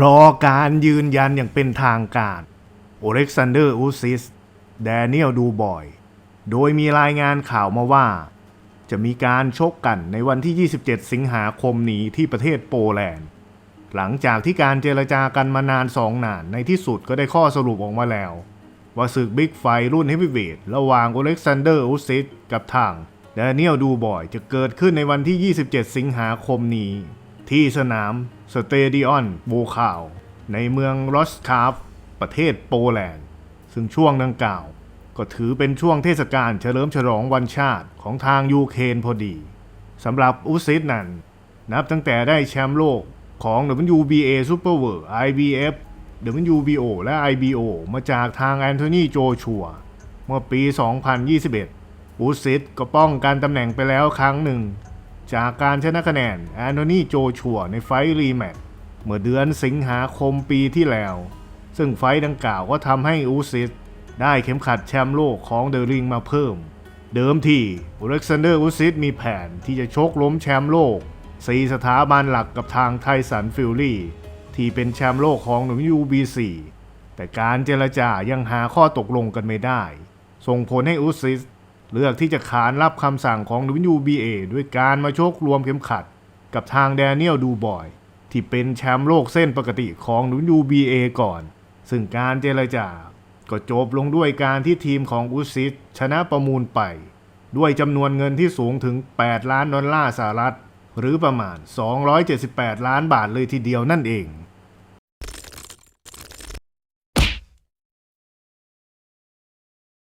รอการยืนยันอย่างเป็นทางการโอเล็กซานเดอร์อูซิสแดเนียลดูบอย โดยมีรายงานข่าวมาว่า จะมีการชกกันในวันที่ 27 สิงหาคมนี้ที่ประเทศโปแลนด์ หลังจากที่การเจรจากันมานานสองนานในที่สุดก็ได้ข้อสรุปออกมาแล้ว ว่าศึกบิ๊กไฟรุ่นเฮฟวีเวทระหว่างโอเล็กซานเดอร์อุซิสกับทางแดเนียลดูบอยจะเกิดขึ้นในวันที่ 27 สิงหาคมนี้ ที่สนามสเตเดียนโบคาวในเมืองรอสคาฟประเทศโปแลนด์ ซึ่งช่วงดังกล่าว ก็ถือเป็นช่วงเทศกาลเฉลิมฉลองวันชาติของทางยูเครนพอดีสำหรับอุซิสนั้น นับตั้งแต่ได้แชมป์โลกของ WBA Super World IBF WBO และ IBO มาจากทางแอนโทนีโจชัว เมื่อปี 2021อูซิสก็ป้องกันตำแหน่งไปแล้วครั้งหนึ่ง จากการชนะคะแนนแอนโทนีโจชัวในไฟรีแมตช์เมื่อเดือนสิงหาคมปีที่แล้ว ซึ่งไฟดังกล่าวก็ทำให้อูซิสได้เข็มขัดแชมป์โลกของเดอะริงมาเพิ่ม เดิมทีอเล็กซานเดอร์อูซิสมีแผนที่จะชกล้มแชมป์โลกสีสถาบันหลักกับทางไทสันฟิลลี่ ที่เป็นแชมป์โลกของ WBC แต่การเจรจายังหาข้อตกลงกันไม่ได้ ส่งผลให้อุซิส เลือกที่จะขานรับคำสั่งของ WBA ด้วยการมาชกรวมเข็มขัด กับทางแดเนียลดูบอย ที่เป็นแชมป์โลกเส้นปกติของ WBA ก่อน ซึ่งการเจรจาก็จบลงด้วยการที่ทีมของอุซิสชนะประมูลไป ด้วยจำนวนเงินที่สูงถึง 8 ล้านดอลลาร์สหรัฐ หรือประมาณ 278 ล้านบาทเลยทีเดียวนั่นเอง